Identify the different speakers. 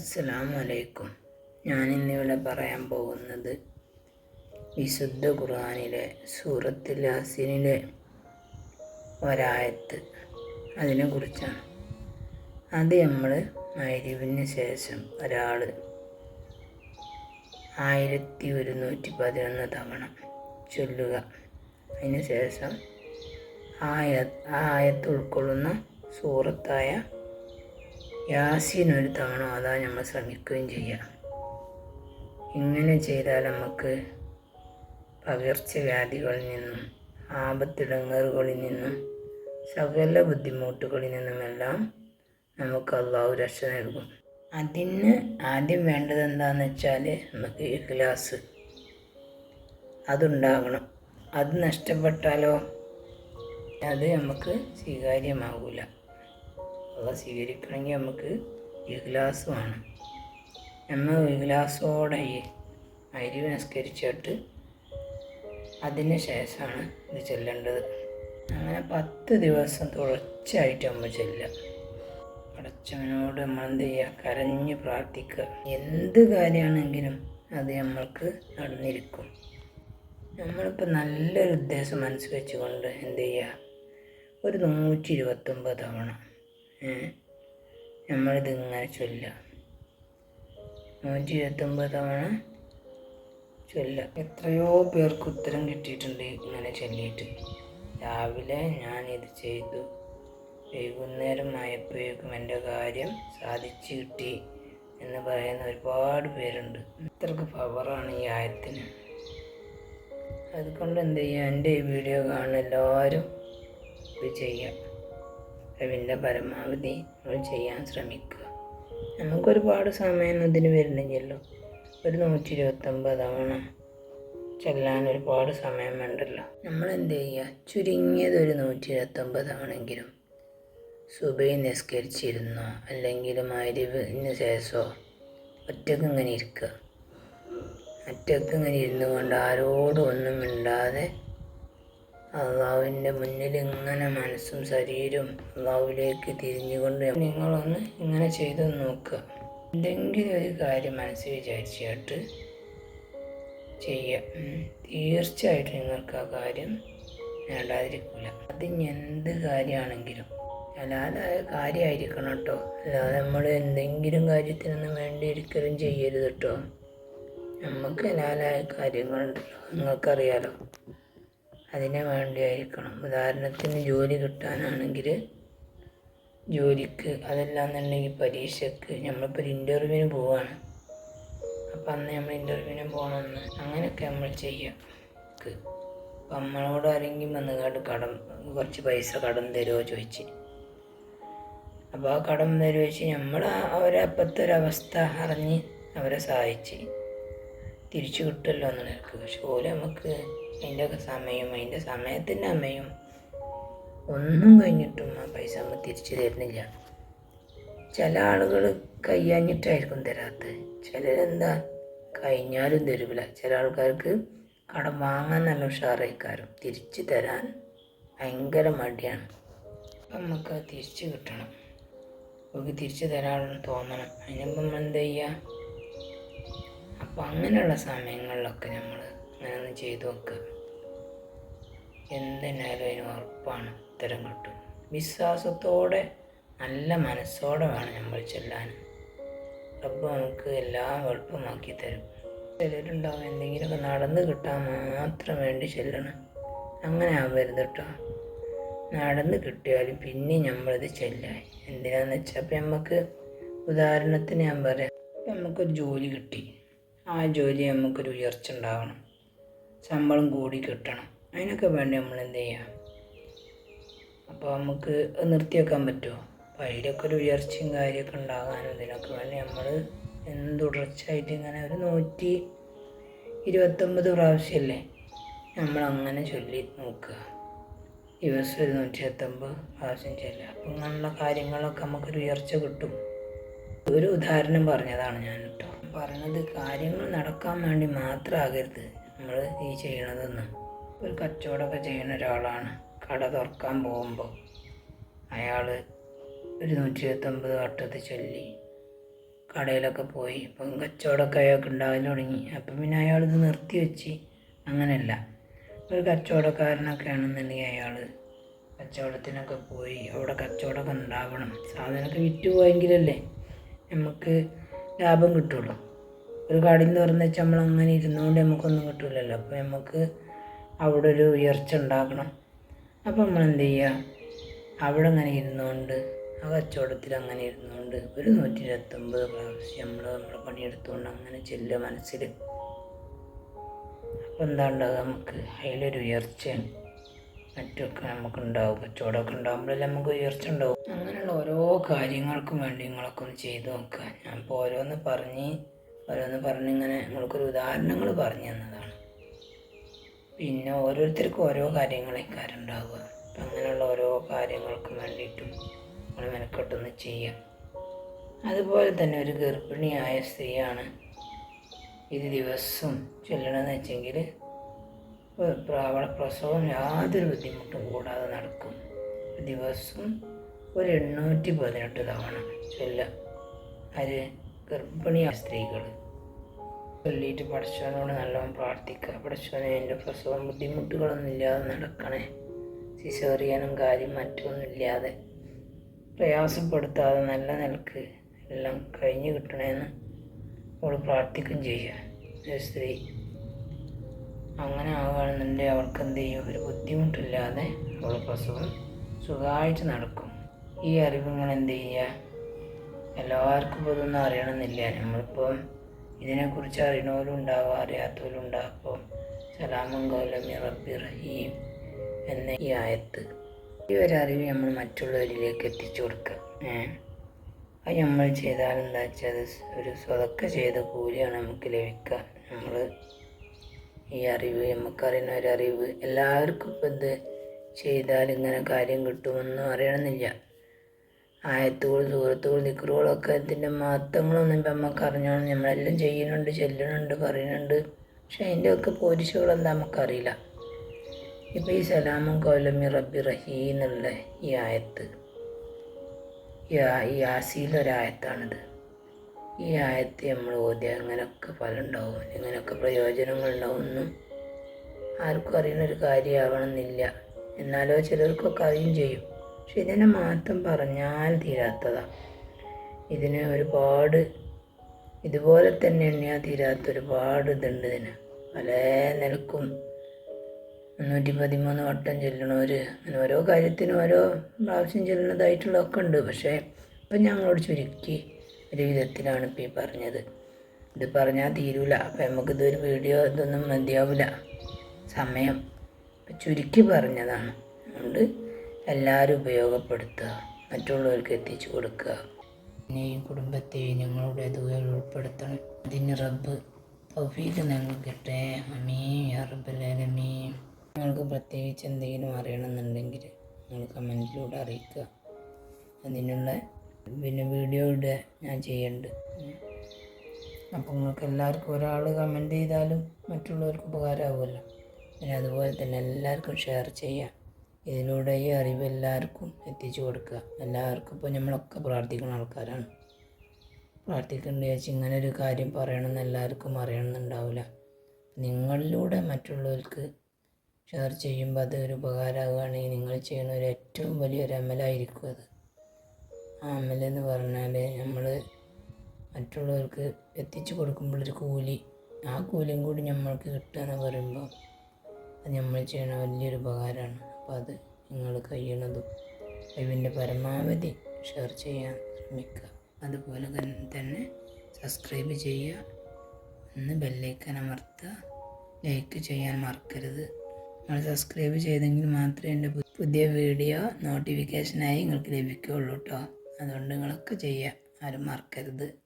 Speaker 1: അസ്സലാമു അലൈക്കും ഞാനിന്നിവിടെ പറയാൻ പോകുന്നത് വിശുദ്ധ ഖുർആാനിലെ സൂറത്തിൽ യാസീനിലെ ഒരായത്ത്. അതിനെക്കുറിച്ചാണ്. അത് നമ്മൾ മൈരിവിന് ശേഷം ഒരാൾ ആയിരത്തി ഒരുന്നൂറ്റി പതിനൊന്ന് തവണ ചൊല്ലുക. അതിന് ശേഷം ആയ ആയത്ത് ഉൾക്കൊള്ളുന്ന സൂറത്തായ യാസീൻ ഒരു തവണ അതാ നമ്മൾ ശ്രമിക്കുകയും ചെയ്യാം. ഇങ്ങനെ ചെയ്താൽ നമുക്ക് പകർച്ചവ്യാധികളിൽ നിന്നും ആപത്തിടങ്ങറുകളിൽ നിന്നും സകല ബുദ്ധിമുട്ടുകളിൽ നിന്നുമെല്ലാം നമുക്ക് അള്ളാഹു രക്ഷ നൽകും. അതിന് ആദ്യം വേണ്ടത് എന്താണെന്ന് വെച്ചാൽ നമുക്ക് ഇഖ്ലാസ് അതുണ്ടാകണം. അത് നഷ്ടപ്പെട്ടാലോ? അത് നമുക്ക് സ്വീകാര്യമാകില്ല അള്ള സ്വീകരിക്കണമെങ്കിൽ നമുക്ക് ഇഖ്ലാസ് വേണം നമ്മൾ ഇഖ്ലാസോടെ ഈ അരി നിസ്കരിച്ചിട്ട് അതിന് ശേഷമാണ് ഇത് ചെല്ലേണ്ടത്. അങ്ങനെ പത്ത് ദിവസം തുടർച്ചയായിട്ട് നമ്മൾ ചെല്ലുക. പടച്ചവനോട് നമ്മൾ എന്ത് ചെയ്യുക? കരഞ്ഞ് പ്രാർത്ഥിക്കുക. എന്ത് കാര്യമാണെങ്കിലും അത് നമ്മൾക്ക് നടന്നിരിക്കും. നമ്മളിപ്പോൾ നല്ലൊരു ഉദ്ദേശം മനസ്സ് വെച്ചുകൊണ്ട് എന്ത് ചെയ്യുക? ഒരു നൂറ്റി ഇരുപത്തൊമ്പത് തവണ നമ്മളിത് ഇങ്ങനെ ചൊല്ലുക നൂറ്റി ഇരുപത്തൊമ്പത് തവണ ചൊല്ലുക എത്രയോ പേർക്ക് ഉത്തരം കിട്ടിയിട്ടുണ്ട് ഇങ്ങനെ ചൊല്ലിയിട്ട്. രാവിലെ ഞാൻ ഇത് ചെയ്തു. വൈകുന്നേരം ആയപ്പോഴേക്കും എന്റെ കാര്യം സാധിച്ചു കിട്ടി എന്ന് പറയുന്ന ഒരുപാട് പേരുണ്ട്. ഇത്രക്ക് പവറാണ് ഈ ആയത്തിന്. അതുകൊണ്ട് എന്ത് ചെയ്യുക എന്റെ ഈ വീഡിയോ കാണുന്ന എല്ലാവരും ഇത് ചെയ്യുക കഴിവിന്റെ പരമാവധി നമ്മൾ ചെയ്യാൻ ശ്രമിക്കുക. നമുക്കൊരുപാട് സമയം ഇതിന് വരുന്നില്ലല്ലോ. ഒരു നൂറ്റി ഇരുപത്തൊമ്പത് തവണ ചെല്ലാൻ ഒരുപാട് സമയം വേണ്ടല്ലോ നമ്മൾ എന്ത് ചെയ്യുക? ചുരുങ്ങിയത് ഒരു നൂറ്റി ഇരുപത്തൊമ്പത് തവണെങ്കിലും സുബൈ നിസ്കരിച്ചിരുന്നോ? അല്ലെങ്കിൽ മരുവിന് ശേഷമോ? ഒറ്റയ്ക്ക് ഇങ്ങനെ ഇരിക്കുക. ഒറ്റയ്ക്ക് ഇങ്ങനെ ഇരുന്നു കൊണ്ട് ആരോടും ഒന്നും മിണ്ടാതെ അള്ളാഹുവിന്റെ മുന്നിൽ ഇങ്ങനെ മനസ്സും ശരീരവും അള്ളാഹുവിലേക്ക് തിരിഞ്ഞുകൊണ്ട് നിങ്ങളൊന്ന് ഇങ്ങനെ ചെയ്ത് നോക്കുക. എന്തെങ്കിലും ഒരു കാര്യം മനസ്സിൽ വിചാരിച്ചിട്ട് ചെയ്യുക തീർച്ചയായിട്ടും നിങ്ങൾക്ക് ആ കാര്യം നേടാതിരിക്കില്ല അത് എന്ത് കാര്യമാണെങ്കിലും. അല്ലാതായ കാര്യമായിരിക്കണം കേട്ടോ. അല്ലാതെ നമ്മൾ എന്തെങ്കിലും കാര്യത്തിനൊന്നും വേണ്ടി ഒരിക്കലും ചെയ്യരുത് കേട്ടോ. നമുക്ക് അല്ലാതായ കാര്യങ്ങളുണ്ടല്ലോ. നിങ്ങൾക്കറിയാലോ. അതിനെ വേണ്ടിയായിരിക്കണം. ഉദാഹരണത്തിന് ജോലി കിട്ടാനാണെങ്കിൽ ജോലിക്ക് അതല്ലാന്നുണ്ടെങ്കിൽ പരീക്ഷയ്ക്ക് നമ്മളിപ്പോൾ ഒരു ഇന്റർവ്യൂവിന് പോവാണ്. അപ്പം അന്ന് നമ്മൾ ഇന്റർവ്യൂവിന് പോകണമെന്ന് അങ്ങനെയൊക്കെ നമ്മൾ ചെയ്യാം. അപ്പം നമ്മളോട് ആരെങ്കിലും വന്ന് കടം കുറച്ച് പൈസ കടം തരുമോ ചോദിച്ച്. അപ്പോൾ ആ കടം തരുമോ ചോദിച്ച് നമ്മൾ അവരെ അപ്പോഴത്തെ ഒരവസ്ഥ അറിഞ്ഞ് അവരെ സഹായിച്ച് തിരിച്ചു കിട്ടുമല്ലോ എന്ന് നിനക്ക് പക്ഷെ ഓല നമുക്ക് അതിന്റെ ഒക്കെ സമയം അതിന്റെ സമയത്തിന്റെ അമ്മയും ഒന്നും കഴിഞ്ഞിട്ടും ആ പൈസ അമ്മ തിരിച്ചു തരുന്നില്ല. ചില ആളുകൾ കയ്യാഞ്ഞിട്ടായിരിക്കും തരാത്തത്. ചിലരെന്താ കഴിഞ്ഞാലും തരില്ല ചില ആൾക്കാർക്ക് കടം വാങ്ങാൻ നല്ല ഉഷാറായിക്കാരും. തിരിച്ചു തരാൻ ഭയങ്കര മടിയാണ്. അപ്പം നമുക്ക് തിരിച്ചു കിട്ടണം. നമുക്ക് തിരിച്ചു തരാനുള്ള തോന്നണം. അതിനിപ്പം എന്ത് ചെയ്യുക അപ്പം അങ്ങനെയുള്ള സമയങ്ങളിലൊക്കെ നമ്മൾ അങ്ങനെ ഒന്ന് ചെയ്തു നോക്കുക എന്തിനായാലും അതിന് ഉറപ്പാണ് ഉത്തരം കിട്ടും. വിശ്വാസത്തോടെ നല്ല മനസ്സോടെ വേണം നമ്മൾ ചെല്ലാൻ. റബ്ബ് നമുക്ക് എല്ലാം എളുപ്പമാക്കി തരും. ചിലരുണ്ടാവും എന്തെങ്കിലുമൊക്കെ നടന്ന് കിട്ടാൻ മാത്രം വേണ്ടി ചെല്ലണം. അങ്ങനെ ആവരുത് കേട്ടോ. നടന്ന് കിട്ടിയാലും പിന്നെ നമ്മളിത് ചെല്ലായി എന്തിനാന്ന് വെച്ചാൽ അപ്പം നമുക്ക് ഉദാഹരണത്തിന് ഞാൻ പറയാം ഇപ്പം നമുക്കൊരു ജോലി കിട്ടി. ആ ജോലി നമുക്കൊരു ഉയർച്ച ഉണ്ടാവണം. ശമ്പളം കൂടി കിട്ടണം. അതിനൊക്കെ വേണ്ടി നമ്മൾ എന്ത് ചെയ്യാം അപ്പോൾ നമുക്ക് നിർത്തി വെക്കാൻ പറ്റുമോ അപ്പോൾ ഒരു ഉയർച്ചയും കാര്യമൊക്കെ ഉണ്ടാകാനും ഇതിനൊക്കെ വേണ്ടി നമ്മൾ എന്തുടർച്ചയായിട്ട് ഇങ്ങനെ ഒരു നൂറ്റി ഇരുപത്തൊമ്പത് പ്രാവശ്യമല്ലേ നമ്മൾ അങ്ങനെ ചൊല്ലി നോക്കുക. ദിവസം ഒരു നൂറ്റി ഇരുപത്തൊമ്പത് പ്രാവശ്യം ചെല്ലുക. അപ്പം അങ്ങനെയുള്ള കാര്യങ്ങളൊക്കെ നമുക്കൊരു ഉയർച്ച കിട്ടും. ഒരു ഉദാഹരണം പറഞ്ഞതാണ് ഞാൻ കേട്ടോ പറഞ്ഞത് കാര്യങ്ങൾ നടക്കാൻ വേണ്ടി മാത്രമാകരുത് നമ്മൾ ഈ ചെയ്യണതൊന്നും. ഒരു കച്ചവടമൊക്കെ ചെയ്യുന്ന ഒരാളാണ്. കട തുറക്കാൻ പോകുമ്പോൾ അയാൾ ഒരു നൂറ്റി ഇരുപത്തൊമ്പത് വട്ടത്ത് ചൊല്ലി കടയിലൊക്കെ പോയി. ഇപ്പം കച്ചവടമൊക്കെ അയാൾക്ക് ഉണ്ടാകാൻ തുടങ്ങി. അപ്പം പിന്നെ അയാൾ ഇത് നിർത്തി വെച്ച് അങ്ങനെയല്ല. ഒരു കച്ചവടക്കാരനൊക്കെ ആണെന്നുണ്ടെങ്കിൽ അയാൾ കച്ചവടത്തിനൊക്കെ പോയി അവിടെ കച്ചവടമൊക്കെ ഉണ്ടാവണം. സാധനമൊക്കെ വിറ്റ് പോയെങ്കിലല്ലേ നമുക്ക് ലാഭം കിട്ടുള്ളൂ. ഒരു കടയിൽ തുറന്ന് വെച്ചാൽ നമ്മൾ അങ്ങനെ ഇരുന്നുകൊണ്ട് നമുക്കൊന്നും കിട്ടില്ലല്ലോ അപ്പോൾ നമുക്ക് അവിടെ ഒരു ഉയർച്ച ഉണ്ടാക്കണം അപ്പോൾ നമ്മൾ എന്ത് ചെയ്യുക അവിടെ അങ്ങനെ ഇരുന്നുകൊണ്ട് ആ കച്ചവടത്തിൽ അങ്ങനെ ഇരുന്നുകൊണ്ട് ഒരു നൂറ്റി ഇരുപത്തൊമ്പത് പ്രാവശ്യം നമ്മൾ നമ്മുടെ പണിയെടുത്തുകൊണ്ട് അങ്ങനെ ചെല്ലുക മനസ്സിൽ അപ്പോൾ എന്താ ഉണ്ടാകുക നമുക്ക്? അതിലൊരു ഉയർച്ചയാണ്. മറ്റൊക്കെ നമുക്കുണ്ടാവും കച്ചവടമൊക്കെ ഉണ്ടാകുമ്പോഴല്ലേ നമുക്ക് ഉയർച്ച ഉണ്ടാവും. അങ്ങനെയുള്ള ഓരോ കാര്യങ്ങൾക്കും വേണ്ടി നിങ്ങളൊക്കെ ഒന്ന് ചെയ്ത് നോക്കുക. ഞാൻ ഇപ്പോൾ ഓരോന്ന് പറഞ്ഞ് ഓരോന്ന് പറഞ്ഞിങ്ങനെ നിങ്ങൾക്കൊരു ഉദാഹരണങ്ങൾ പറഞ്ഞു തന്നതാണ്. പിന്നെ ഓരോരുത്തർക്കും ഓരോ കാര്യങ്ങളേക്കാരുണ്ടാവുക. അപ്പം അങ്ങനെയുള്ള ഓരോ കാര്യങ്ങൾക്കും വേണ്ടിയിട്ടും നമ്മൾ മെനക്കെട്ടൊന്ന് ചെയ്യാം. അതുപോലെ തന്നെ ഒരു ഗർഭിണിയായ സ്ത്രീയാണ് ഇത് ദിവസവും ചെല്ലണമെന്ന് വെച്ചെങ്കിൽ അവളെ പ്രസവം യാതൊരു ബുദ്ധിമുട്ടും കൂടാതെ നടക്കും. ദിവസം ഒരു എണ്ണൂറ്റി പതിനെട്ട് തവണ ചൊല്ല അത് ഗർഭിണിയായ സ്ത്രീകൾ ചൊല്ലിയിട്ട് പഠിച്ചവനോട് നല്ലോണം പ്രാർത്ഥിക്കുക. പഠിച്ചവനെ എന്റെ പ്രസവം ബുദ്ധിമുട്ടുകളൊന്നും ഇല്ലാതെ നടക്കണേ. സിസേറിയനും കാര്യം മറ്റൊന്നും ഇല്ലാതെ പ്രയാസപ്പെടുത്താതെ നല്ല നിലയ്ക്ക് എല്ലാം കഴിഞ്ഞു കിട്ടണമെന്ന് അവൾ പ്രാർത്ഥിക്കുകയും ചെയ്യുക സ്ത്രീ അങ്ങനെ ആവുകയാണെന്നുണ്ടെങ്കിൽ അവൾക്ക് എന്ത് ചെയ്യും? ഒരു ബുദ്ധിമുട്ടില്ലാതെ അവൾ പ്രസവം സുഖമായിട്ട് നടക്കും. ഈ അറിവ് നിങ്ങൾ എന്ത് ചെയ്യുക? എല്ലാവർക്കും ഇതൊന്നും അറിയണമെന്നില്ല. നമ്മളിപ്പോൾ ഇതിനെക്കുറിച്ച് അറിയണവരും ഉണ്ടാവുക അറിയാത്തവരും ഉണ്ടാവും അപ്പോൾ സലാമും കൗലമി റബ്ബി റഹീം എന്ന ഈ ആയത്ത്. ഈ ഒരു അറിവ് നമ്മൾ മറ്റുള്ളവരിലേക്ക് എത്തിച്ചു കൊടുക്കുക. അത് നമ്മൾ ചെയ്താൽ എന്താ വെച്ചാൽ ഒരു സ്വതക്ക ചെയ്ത കൂലിയാണ് നമുക്ക് ലഭിക്കുക. നമ്മൾ ഈ അറിവ് നമുക്കറിയുന്ന ഒരു അറിവ് എല്ലാവർക്കും ഇപ്പം ഇത് ചെയ്താൽ ഇങ്ങനെ കാര്യം കിട്ടുമെന്നും അറിയണമെന്നില്ല. ആയത്തുകൾ സൂറത്തുകൾ ദിക്കറുകളൊക്കെ ഇതിന്റെ മഹത്വങ്ങളൊന്നും ഇപ്പം നമുക്ക് അറിഞ്ഞോണം നമ്മളെല്ലാം ചെയ്യുന്നുണ്ട് ചെല്ലുന്നുണ്ട് പറയുന്നുണ്ട്. പക്ഷെ അതിന്റെ ഒക്കെ പോലീസുകൾ നമുക്കറിയില്ല ഇപ്പോൾ ഈ സലാമും കൗലമി റബ്ബി റഹീ എന്നുള്ള ഈ ആയത്ത്. ഈ ആസിയിലൊരായത്താണിത് ഈ ആയത്ത് നമ്മൾ ഓതിയാൽ അങ്ങനെയൊക്കെ ഫലം ഉണ്ടാവും ഇങ്ങനെയൊക്കെ പ്രയോജനങ്ങളുണ്ടാവും. ഒന്നും ആർക്കും അറിയുന്ന ഒരു കാര്യമാവണമെന്നില്ല. എന്നാലോ ചിലർക്കൊക്കെ അറിയും ചെയ്യും. പക്ഷെ ഇതിനെ മാത്രം പറഞ്ഞാൽ തീരാത്തതാണ് ഇതിന് ഒരുപാട് ഇതുപോലെ തന്നെ എണ്ണിയാൽ തീരാത്ത ഒരുപാട് ഇതുണ്ട് ഇതിന്. പല നിലക്കും. മുന്നൂറ്റി പതിമൂന്ന് വട്ടം ചെല്ലണവർ അങ്ങനെ ഓരോ കാര്യത്തിനും ഓരോ പ്രാവശ്യം ചെല്ലുന്നതായിട്ടുള്ളതൊക്കെ ഉണ്ട്. പക്ഷേ ഇപ്പം ഞങ്ങളോട് ചുരുക്കി ഒരു വിധത്തിലാണ് ഇപ്പം ഈ പറഞ്ഞത്. ഇത് പറഞ്ഞാൽ തീരൂല. അപ്പം നമുക്കിതൊരു വീഡിയോ ഇതൊന്നും മതിയാവില്ല സമയം. ചുരുക്കി പറഞ്ഞതാണ്. അതുകൊണ്ട് എല്ലാവരും ഉപയോഗപ്പെടുത്തുക മറ്റുള്ളവർക്ക് എത്തിച്ചു കൊടുക്കുക. എന്നെയും കുടുംബത്തെയും ഞങ്ങളുടെ ദുഃഖം ഉൾപ്പെടുത്തണം. അതിന് റബ്ബ് തൗഫീഖ് നൽകട്ടെ. അമീം യാ നിങ്ങൾക്ക് പ്രത്യേകിച്ച് എന്തെങ്കിലും അറിയണമെന്നുണ്ടെങ്കിൽ നിങ്ങൾ കമന്റിലൂടെ അറിയിക്കുക. അതിനുള്ള പിന്നെ വീഡിയോ ഇടുക ഞാൻ ചെയ്യുന്നുണ്ട്. അപ്പോൾ നിങ്ങൾക്ക് എല്ലാവർക്കും ഒരാൾ കമന്റ് ചെയ്താലും മറ്റുള്ളവർക്ക് ഉപകാരമാവുമല്ലോ. പിന്നെ അതുപോലെ തന്നെ എല്ലാവർക്കും ഷെയർ ചെയ്യാം ഇതിലൂടെ ഈ അറിവ് എല്ലാവർക്കും എത്തിച്ചു കൊടുക്കുക. എല്ലാവർക്കും ഇപ്പോൾ നമ്മളൊക്കെ പ്രാർത്ഥിക്കുന്ന ആൾക്കാരാണ്. പ്രാർത്ഥിക്കേണ്ട ചോദിച്ചാൽ ഇങ്ങനെ ഒരു കാര്യം പറയണമെന്ന് എല്ലാവർക്കും അറിയണമെന്നുണ്ടാവില്ല. നിങ്ങളിലൂടെ മറ്റുള്ളവർക്ക് ഷെയർ ചെയ്യുമ്പോൾ അത് ഒരു ഉപകാരമാകുകയാണെങ്കിൽ നിങ്ങൾ ചെയ്യുന്ന ഒരു ഏറ്റവും വലിയൊരു അമലായിരിക്കും അത്. ആ അമലെന്ന് പറഞ്ഞാൽ നമ്മൾ മറ്റുള്ളവർക്ക് എത്തിച്ചു കൊടുക്കുമ്പോഴൊരു കൂലി ആ കൂലിയും കൂടി നമ്മൾക്ക് കിട്ടുക എന്ന് പറയുമ്പോൾ അത് നമ്മൾ ചെയ്യണ വലിയൊരു ഉപകാരമാണ്. അപ്പോൾ അത് നിങ്ങൾ കഴിയണതും ലൈവിന്റെ പരമാവധി ഷെയർ ചെയ്യാൻ ശ്രമിക്കുക. അതുപോലെ തന്നെ സബ്സ്ക്രൈബ് ചെയ്യുക. ഒന്ന് ബെല്ലൈക്കൻ അമർത്തുക. ലൈക്ക് ചെയ്യാൻ മറക്കരുത്. നിങ്ങൾ സബ്സ്ക്രൈബ് ചെയ്തെങ്കിൽ മാത്രമേ എന്റെ പുതിയ വീഡിയോ നോട്ടിഫിക്കേഷനായി നിങ്ങൾക്ക് ലഭിക്കുകയുള്ളൂ കേട്ടോ. അതുകൊണ്ട് നിങ്ങളൊക്കെ ചെയ്യുക ആരും മറക്കരുത്.